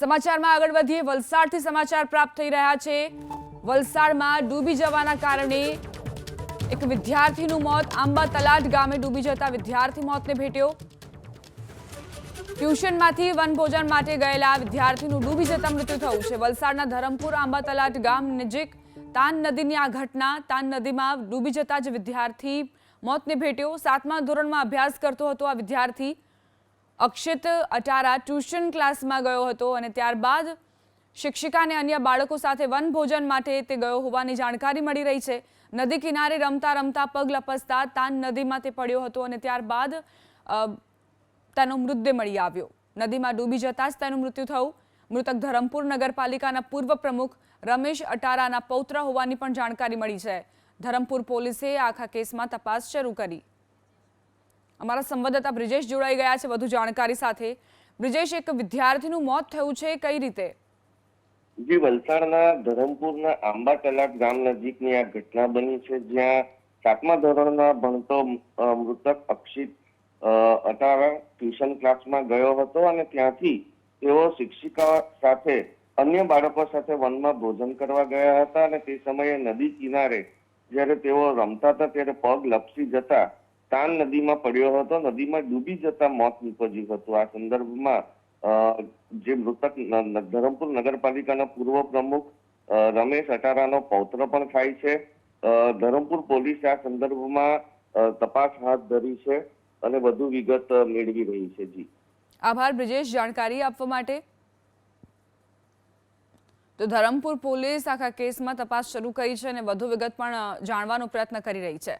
સમાચારમાં આગળ વધીએ. વલસાડથી સમાચાર પ્રાપ્ત થઈ રહ્યા છે. વલસાડમાં ડૂબી જવાના કારણે એક વિદ્યાર્થીનું મોત. આંબા તલાટ ગામે ડૂબી જતા વિદ્યાર્થી મોતને ભેટ્યો. ટ્યુશનમાંથી વનભોજન માટે ગયેલા વિદ્યાર્થીનું ડૂબી જતા મૃત્યુ થયું છે. વલસાડના ધરમપુર આંબા તલાટ ગામ નજીક તાન નદીની આ ઘટના, તાન નદીમાં ડૂબી જતા જ વિદ્યાર્થી મોતને ભેટ્યો. સાતમા ધોરણમાં અભ્યાસ કરતો હતો આ વિદ્યાર્થી. અક્ષિત અટારા ટ્યુશન ક્લાસમાં ગયો હતો અને ત્યારબાદ શિક્ષિકાને અન્ય બાળકો સાથે વનભોજન માટે તે ગયો હોવાની જાણકારી મળી રહી છે. નદી કિનારે રમતા રમતા પગ લપસતા તાન નદીમાં તે પડ્યો હતો અને ત્યારબાદ તેનો મૃતદેહ મળી આવ્યો. નદીમાં ડૂબી જતાં જ તેનું મૃત્યુ થયું. મૃતક ધરમપુર નગરપાલિકાના પૂર્વ પ્રમુખ રમેશ અટારાના પૌત્ર હોવાની પણ જાણકારી મળી છે. ધરમપુર પોલીસે આખા કેસમાં તપાસ શરૂ કરી. અમારા સંવાદદાતા બ્રિજેશ જોડાઈ ગયા છે વધુ જાણકારી સાથે. બ્રિજેશ, એક વિદ્યાર્થીનું મોત થયું છે, કઈ રીતે? જી વલસાડના ધરમપુરના આંબા તલાટ ગામ નજીકની આ ઘટના બની છે, જ્યાં સાતમા ધોરણમાં ભણતો મૃતક અક્ષિત અટારા ટ્યુશન ક્લાસમાં ગયો હતો અને ત્યાંથી તેઓ શિક્ષિકા સાથે, અન્ય બાળકો સાથે વનમાં ભોજન કરવા ગયા હતા અને તે સમયે નદી કિનારે જ્યારે તેઓ રમતા હતા, ત્યારે પગ લપસી જતા તાન નદીમાં પડ્યો હતો. નદીમાં ડૂબી જતા મોત નીપજ્યું હતું. આ સંદર્ભમાં જે મૃતક ધરમપુર નગરપાલિકાના પૂર્વ પ્રમુખ રમેશ અટારાનો પૌત્ર પણ થાય છે. ધરમપુર પોલીસે આ સંદર્ભમાં તપાસ હાથ ધરી છે અને વધુ વિગત મેળવી રહી છે. જી. આભાર, બ્રિજેશ. જાણકારી આપવા માટે? તો ધરમપુર પોલીસ આખા કેસમાં તપાસ શરૂ કરી છે અને વધુ વિગત પણ જાણવાનો પ્રયત્ન કરી રહી છે.